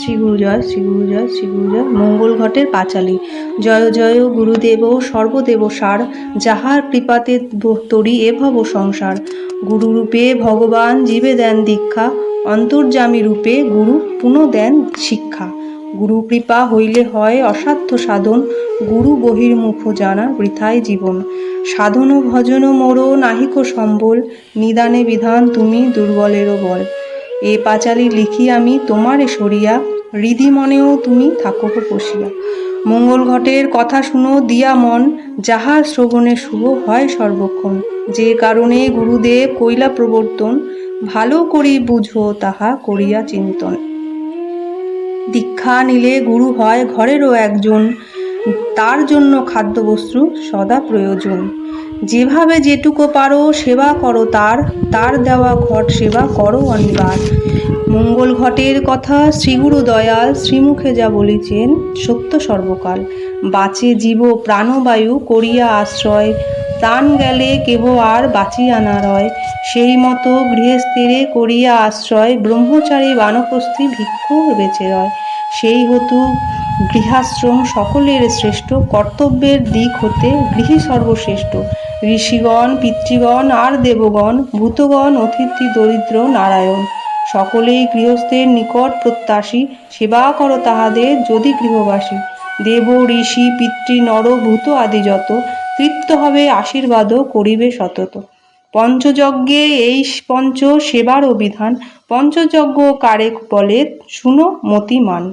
শ্রী গুরু জয় শ্রী গুরু জয় শ্রী গুরু জয় মঙ্গল ঘটের পাঁচালী। জয় জয় গুরুদেব, সর্বদেব সার, যাহার কৃপাতে তরি এ ভব সংসার। গুরুরূপে ভগবান জীবে দেন দীক্ষা, অন্তর্যামী রূপে গুরু পুনঃ দেন শিক্ষা। গুরু কৃপা হইলে হয় অসাধ্য সাধন, গুরু বহির্মুখ জানা বৃথায় জীবন। সাধন ভজন মোর নাহিক সম্বল, নিদানে বিধান তুমি দুর্বলেরও বল। এ পাঁচালি লিখি আমি তোমারে সরিয়া, হৃদি মনেও তুমি থাকো বসিয়া। মঙ্গল ঘটের কথা শুনো দিয়া মন যাহার শ্রবণে শুভ হয় সর্বক্ষণ। যে কারণে গুরুদেব কৈলা প্রবর্তন, ভালো করি বুঝো তাহা করিয়া চিন্তন। দীক্ষা নিলে গুরু হয় ঘরেরও একজন, তার জন্য খাদ্যবস্তু সদা প্রয়োজন। যেভাবে যেটুকু পারো সেবা করো তার তার দেওয়া ঘট সেবা করো অনিবার। মঙ্গল ঘটের কথা শ্রীগুরু দয়াল শ্রীমুখে যা বলিছেন, সত্য সর্বকাল। বাঁচে জীব প্রাণবায়ু করিয়া আশ্রয়, প্রাণ গেলে কেহ আর বাঁচিয়া না রয়। সেই মতো গৃহস্থিরে করিয়া আশ্রয়, ব্রহ্মচারী বানপ্রস্থি ভিক্ষু বেঁচে রয়। সেই হতু গৃহাশ্রম সকলের শ্রেষ্ঠ, কর্তব্যের দিক হতে গৃহী সর্বশ্রেষ্ঠ। ঋষিগণ, পিতৃগণ, আর দেবগণ, ভূতগণ, অতিথি, দরিদ্র, নারায়ণ, সকলেই গৃহস্থের নিকট প্রত্যাশী, সেবা করো তাহাদের যদি গৃহবাসী। দেব, ঋষি, পিতৃ, নর, ভূত আদি যত, তৃপ্ত হবে, আশীর্বাদও করিবে সতত। পঞ্চযজ্ঞে এই পঞ্চ সেবার অভিধান, পঞ্চযজ্ঞ কারে বলে, শুনো মতিমান।